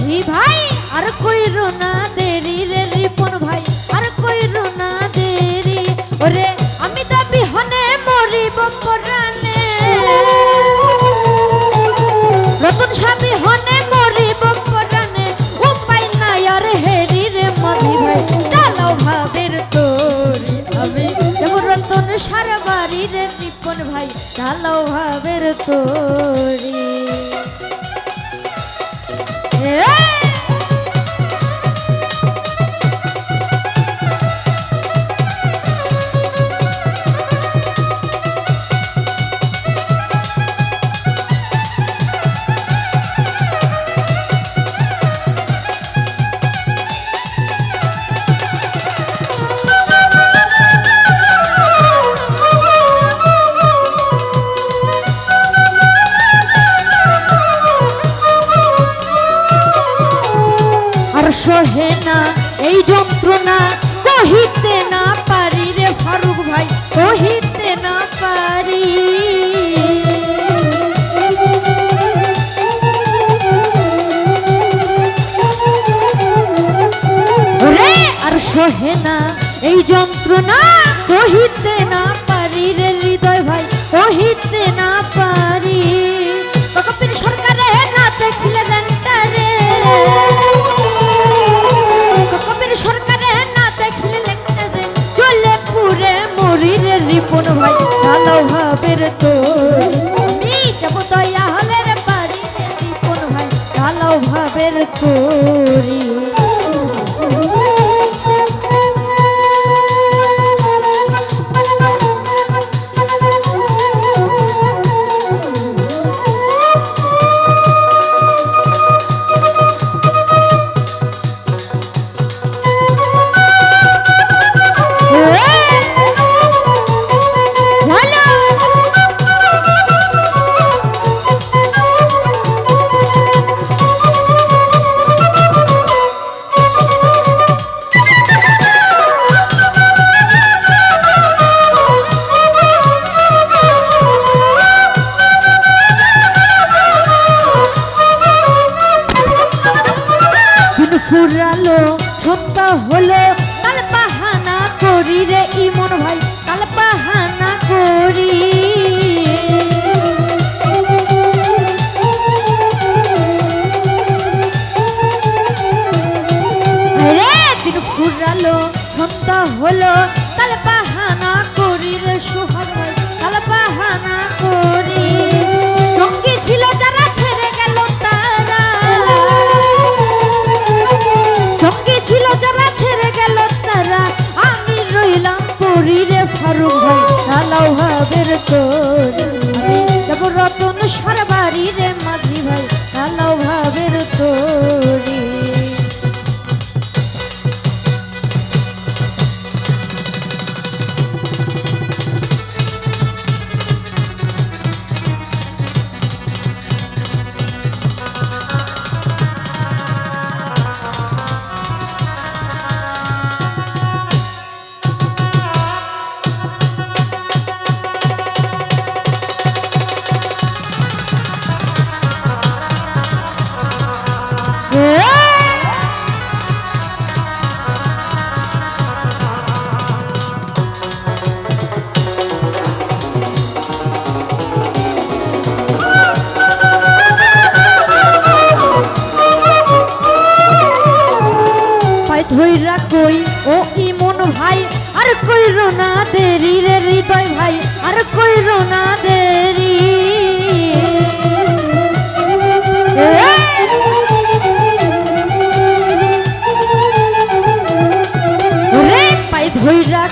মাঝি ভাই, আর কই না দেরি রে রিপন ভাই, আর কই না দেরি। ওরে, আমি তো বিহনে মরিব পরানে রতন সাবি হনে মরিব পরানে উপায় নাই আর হেরি রে মাঝি ভাই, চালাও ভাবের তোরি আমি যেমন রতন সারা বাড়ি রে রিপন ভাই, চালাও ভাবের তোরি Hey! সহে না, এই যন্ত্রণা কহিতে না পারি রে ফারুক ভাই, কহিতে না পারি। আর সহে না, এই যন্ত্রণা কহিতে ভাবের হলো, কাল পাহানা করি রে ইমন ভাই, কাল পাহানা করি। দিন ফুরালো হলো, কাল পাহানা করি রে চালাও ভাবের তোর ধইরা কই? ও ইমন ভাই আর কই রোনা দেরি রে হৃদয় ভাই আর কই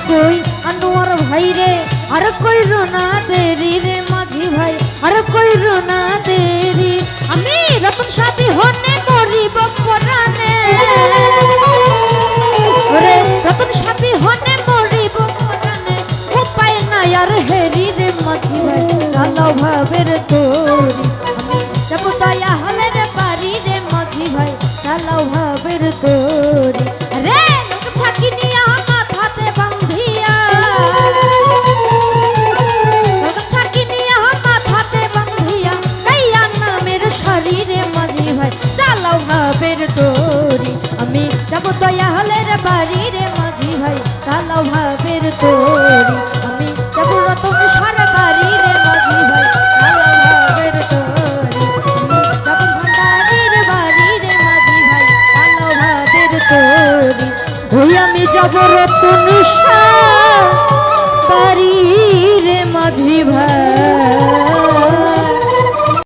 কই আনোয়ার ভাই রে? আর কই রোনা দেরি রে মাঝি ভাই, আর কই রোনা দেরি। আমি রতন সাথী হনে মরিব পরানে ওরে রতন সাথী হনে মরিব পরানে উপায় নাই আর হেরি রে মাঝি ভাই, কালো ভাবের তোরি। আমি যাব দয়া হলে রে বাড়ি রে মাঝি ভাই, কালো ভাবের তোরি। ভাবের ভুই আমি যাব রতন বাড়ি রে মাঝি ভাই।